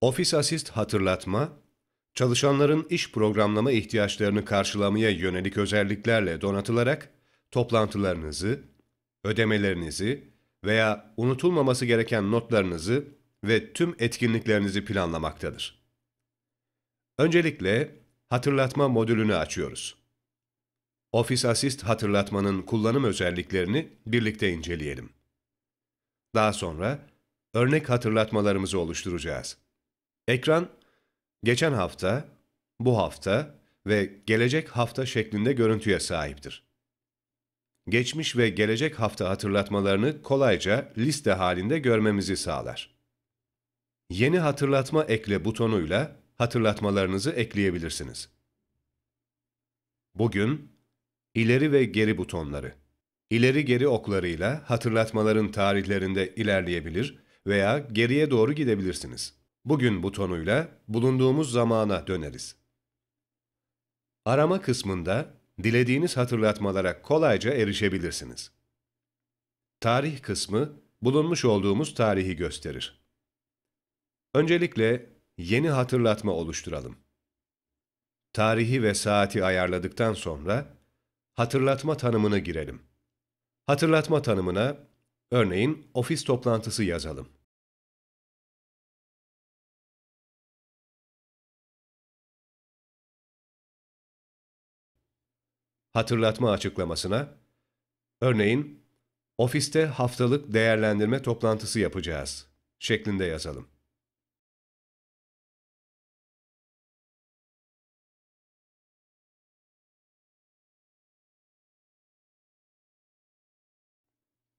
Office Assist hatırlatma, çalışanların iş programlama ihtiyaçlarını karşılamaya yönelik özelliklerle donatılarak toplantılarınızı, ödemelerinizi veya unutulmaması gereken notlarınızı ve tüm etkinliklerinizi planlamaktadır. Öncelikle hatırlatma modülünü açıyoruz. Office Assist hatırlatmanın kullanım özelliklerini birlikte inceleyelim. Daha sonra örnek hatırlatmalarımızı oluşturacağız. Ekran, geçen hafta, bu hafta ve gelecek hafta şeklinde görüntüye sahiptir. Geçmiş ve gelecek hafta hatırlatmalarını kolayca liste halinde görmemizi sağlar. Yeni hatırlatma ekle butonuyla hatırlatmalarınızı ekleyebilirsiniz. Bugün, ileri ve geri butonları, ileri geri oklarıyla hatırlatmaların tarihlerinde ilerleyebilir veya geriye doğru gidebilirsiniz. Bugün butonuyla bulunduğumuz zamana döneriz. Arama kısmında dilediğiniz hatırlatmalara kolayca erişebilirsiniz. Tarih kısmı bulunmuş olduğumuz tarihi gösterir. Öncelikle yeni hatırlatma oluşturalım. Tarihi ve saati ayarladıktan sonra hatırlatma tanımını girelim. Hatırlatma tanımına örneğin ofis toplantısı yazalım. Hatırlatma açıklamasına örneğin ofiste haftalık değerlendirme toplantısı yapacağız şeklinde yazalım.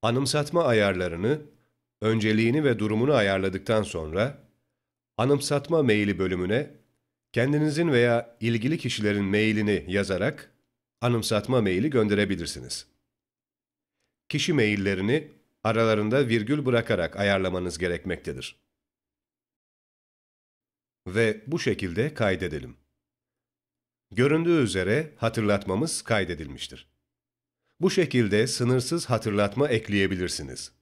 Anımsatma ayarlarını, önceliğini ve durumunu ayarladıktan sonra, anımsatma maili bölümüne kendinizin veya ilgili kişilerin mailini yazarak anımsatma maili gönderebilirsiniz. Kişi maillerini aralarında virgül bırakarak ayarlamanız gerekmektedir. Ve bu şekilde kaydedelim. Göründüğü üzere hatırlatmamız kaydedilmiştir. Bu şekilde sınırsız hatırlatma ekleyebilirsiniz.